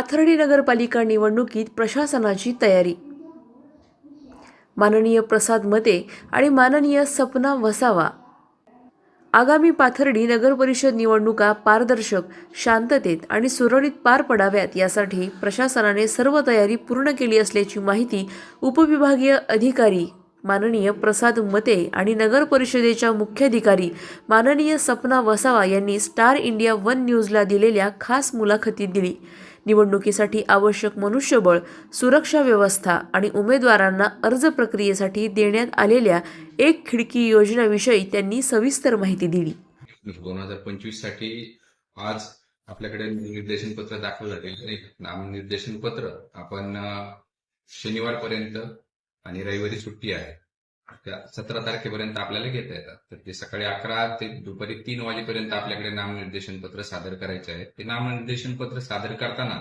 पाथर्डी नगरपालिका निवडणुकीत प्रशासनाची तयारी. माननीय प्रसाद मते आणि माननीय सपना वसावा. आगामी पाथर्डी नगरपरिषद निवडणुका पारदर्शक शांततेत आणि सुरळीत पार पडाव्यात यासाठी प्रशासनाने सर्व तयारी पूर्ण केली असल्याची माहिती उपविभागीय अधिकारी माननीय प्रसाद मते आणि नगर परिषदेच्या मुख्याधिकारी माननीय सपना वसावा यांनी स्टार इंडिया वन न्यूजला दिलेल्या खास मुलाखतीत दिली. निवडणुकीसाठी आवश्यक मनुष्यबळ सुरक्षा व्यवस्था आणि उमेदवारांना अर्ज प्रक्रियेसाठी देण्यात आलेल्या एक खिडकी योजनाविषयी त्यांनी सविस्तर माहिती दिली. दोन हजार पंचवीससाठी आज आपल्याकडे निर्देशन पत्र दाखल झालेले नामनिर्देशन पत्र आपण शनिवारपर्यंत आणि रविवारी सुट्टी आहे. सतरा तारखेपर्यंत आपल्याला घेता येतात. तर ते सकाळी अकरा ते दुपारी तीन वाजेपर्यंत आपल्याकडे नामनिर्देशन पत्र सादर करायचे आहे. ते नामनिर्देशन पत्र सादर करताना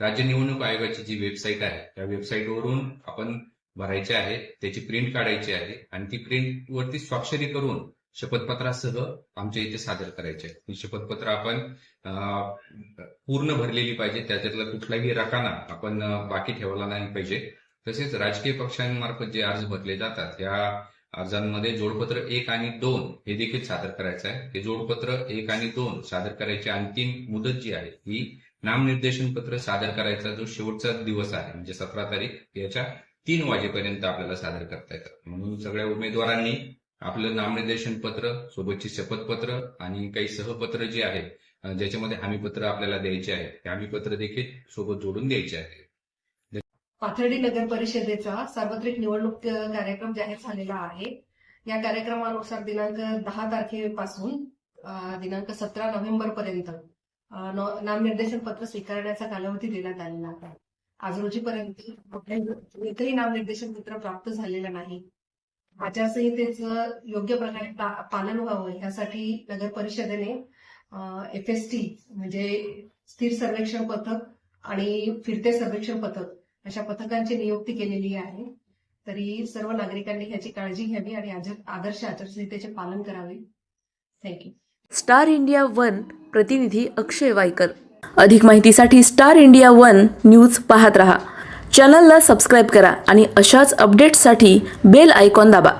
राज्य निवडणूक आयोगाची जी वेबसाईट आहे त्या वेबसाईटवरून आपण भरायचे आहे त्याची प्रिंट काढायची आहे आणि ती प्रिंट वरती स्वाक्षरी करून शपथपत्रासह आमच्या इथे सादर करायचे आहे. ही शपथपत्र आपण पूर्ण भरलेली पाहिजे. त्याच्यातला कुठलाही रकाना आपण बाकी ठेवला नाही पाहिजे. तसेच राजकीय पक्षांमार्फत जे अर्ज भरले जातात या अर्जांमध्ये जोडपत्र एक आणि दोन हे देखील सादर करायचं आहे. हे जोडपत्र एक आणि दोन सादर करायची अंतिम मुदत जी आहे ही नामनिर्देशन पत्र सादर करायचा जो शेवटचा दिवस आहे म्हणजे सतरा तारीख याच्या तीन वाजेपर्यंत आपल्याला सादर करता येतात म्हणून सगळ्या उमेदवारांनी आपलं नामनिर्देशन पत्र सोबतची शपथपत्र आणि काही सहपत्र जे आहे ज्याच्यामध्ये हमीपत्र आपल्याला द्यायचे आहे ते हमीपत्र देखील सोबत जोडून द्यायचे आहे पाथर्डी नगर परिषदेचा सार्वत्रिक निवडणूक कार्यक्रम जाहीर झालेला आहे. या कार्यक्रमानुसार दिनांक दहा तारखेपासून दिनांक सतरा नोव्हेंबर पर्यंत नामनिर्देशन पत्र स्वीकारण्याचा कालावधी देण्यात आलेला आहे. आज रोजीपर्यंत कुठल्याही एकही नामनिर्देशन पत्र प्राप्त झालेलं नाही. आचारसंहितेचं योग्य प्रकारे पा- पालन व्हावं यासाठी नगर परिषदेने एफ एस टी म्हणजे स्थिर सर्वेक्षण पथक आणि फिरते सर्वेक्षण पथक अशा पथकांची नियुक्ती केलेली आहे. तरी सर्व नागरिकांनी ह्याची काळजी घ्यावी आणि आदर्श आचारसंहितेचे पालन करावे. थँक्यू स्टार इंडिया वन प्रतिनिधी अक्षय वायकर अधिक माहितीसाठी स्टार इंडिया वन न्यूज पाहत रहा. चॅनलला सबस्क्राईब करा आणि अशाच अपडेट्ससाठी बेल आयकॉन दाबा.